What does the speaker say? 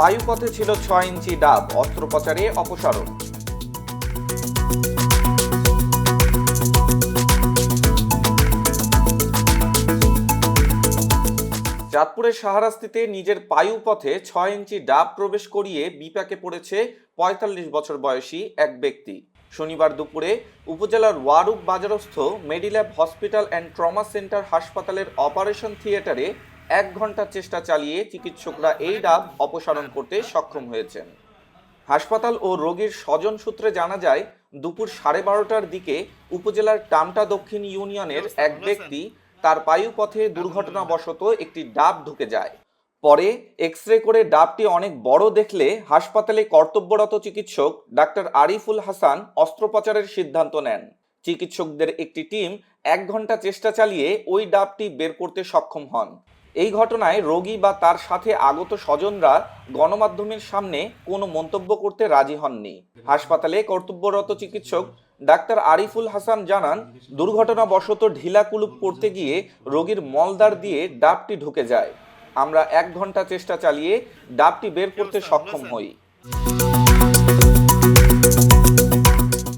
পায়ুপথে ছিল ছয় ইঞ্চি ডাব, অস্ত্রোপচারে অপসারণ। চাঁদপুরের সাহারাস্তিতে নিজের পায়ুপথে ছয় ইঞ্চি ডাব প্রবেশ করিয়ে বিপাকে পড়েছে পঁয়তাল্লিশ বছর বয়সী এক ব্যক্তি। শনিবার দুপুরে উপজেলার Waruk বাজারস্থ Medilab hospital and trauma centre হাসপাতালের অপারেশন থিয়েটারে এক ঘণ্টা চেষ্টা চালিয়ে চিকিৎসকরা এই ডাব অপসারণ করতে সক্ষম হয়েছেন। হাসপাতাল ও রোগীর স্বজন সূত্রে জানা যায়, দুপুর সাড়ে বারোটার দিকে উপজেলার টামটা দক্ষিণ ইউনিয়নের এক ব্যক্তি তার পায়ুপথে দুর্ঘটনাবশত একটি ডাব ঢুকে যায়। পরে এক্স রে করে ডাবটি অনেক বড় দেখলে হাসপাতালে কর্তব্যরত চিকিৎসক ডাক্তার আরিফুল হাসান অস্ত্রোপচারের সিদ্ধান্ত নেন। চিকিৎসকদের একটি টিম এক ঘণ্টা চেষ্টা চালিয়ে ওই ডাবটি বের করতে সক্ষম হন। এই ঘটনায় রোগী বা তার সাথে আগত স্বজনরা গণমাধ্যমের সামনে কোনো মন্তব্য করতে রাজি হননি। হাসপাতালে কর্তব্যরত চিকিৎসক ডাক্তার আরিফুল হাসান জানান, দুর্ঘটনাবশত ঢিলা কুলুপ করতে গিয়ে রোগীর মলদার দিয়ে ডাবটি ঢুকে যায়। আমরা এক ঘণ্টা চেষ্টা চালিয়ে ডাবটি বের করতে সক্ষম হই।